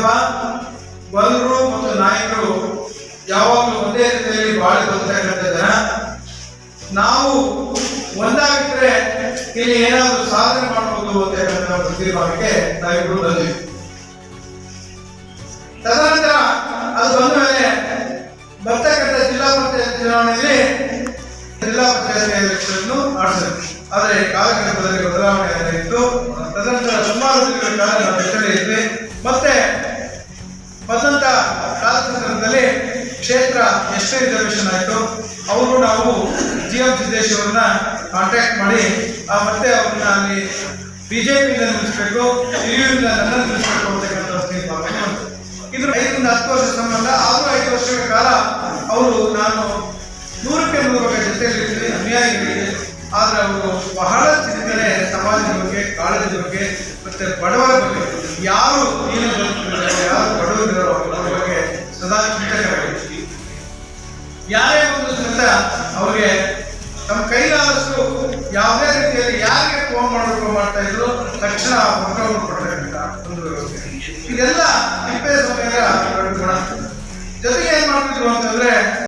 ಕೇವಲ ಬಲರು ಮತ್ತು ನಾಯಕರು ಯಾವಾಗಲೂ ಒಂದೇ ರೀತಿಯಲ್ಲಿ ಬಾಳಿ ಜನ ನಾವು ಒಂದಾಗಿದ್ರೆ ಇಲ್ಲಿ ಏನಾದರೂ ಸಾಧನೆ ಮಾಡಬಹುದು ಅಂತಕ್ಕಂಥ ತೀರ್ಮಾನಕ್ಕೆ ನಾವಿಬ್ರು ಬಂದ್ವಿ. ತದನಂತರ ಅದು ಬಂದ ಮೇಲೆ ಬರ್ತಕ್ಕಂಥ ಜಿಲ್ಲಾ ಪಂಚಾಯತ್ ಚುನಾವಣೆಯಲ್ಲಿ ಜಿಲ್ಲಾ ಪಂಚಾಯತ್ ಎಲೆಕ್ಷನ್ ಆದರೆ ಕಾಲಘಟ್ಟದಲ್ಲಿ ಬದಲಾವಣೆ ಆಗಿತ್ತು ತದನಂತರ ಸುಮಾರು ಕಾಲ ನಾವು ಮತ್ತೆ ಬಂದಂತ ಕಾಲಚಕ್ರದಲ್ಲಿ ಕ್ಷೇತ್ರ ಎಷ್ಟೇ ರಿಸರ್ವೇಶನ್ ಆಯಿತು. ಅವರು ನಾವು ಜಿ ಎಂ ಸಿದ್ದೇಶ್ ಅವ್ರನ್ನ ಕಾಂಟ್ಯಾಕ್ಟ್ ಮಾಡಿ ಮತ್ತೆ ಅವ್ರನ್ನ ಅಲ್ಲಿ ಬಿಜೆಪಿಯಿಂದ ನಿಲ್ಲಿಸಬೇಕು ಟಿವಿಯಿಂದ ನನ್ನ ನಿಲ್ಲಿಸಬೇಕು ಅಂತಕ್ಕಂಥ ತೀರ್ಮಾನ ಇದ್ರ ಇದು ಐದರಿಂದ ಹತ್ತು ವರ್ಷ ಸಂಬಂಧ, ಆದರೂ ಐದು ವರ್ಷಗಳ ಕಾಲ ಅವರು ನಾನು ನೂರಕ್ಕೆ ನೂರು ಬಗ್ಗೆ ಜೊತೆಯಲ್ಲಿ ಅನ್ಯಾಯಗಳಿಗೆ ಆದ್ರೆ ಅವರು ಬಹಳ ಚಿಂತನೆ ಸಮಾಜದ ಬಗ್ಗೆ, ಕಾಳಜಿ ಬಗ್ಗೆ, ಮತ್ತೆ ಬಡವರ ಬಗ್ಗೆ. ಯಾರು ಏನು ಯಾರು ಯಾರ್ಯಾರು ಒಂದು ಅವ್ರಿಗೆ ತಮ್ಮ ಕೈಲಾದಷ್ಟು ಯಾವುದೇ ರೀತಿಯಲ್ಲಿ ಯಾರಿಗೆ ಫೋನ್ ಮಾಡಬೇಕು ಮಾಡ್ತಾ ಇದ್ರು ತಕ್ಷಣ ಪತ್ರವನ್ನು ಕೊಡ್ತಕ್ಕಂಥ ಒಂದು ವ್ಯವಸ್ಥೆ. ಇದೆಲ್ಲ ತಿಪ್ಪೆ ಸಮಯದ ಜೊತೆಗೆ ಏನ್ ಮಾಡ್ತಿದ್ರು ಅಂತಂದ್ರೆ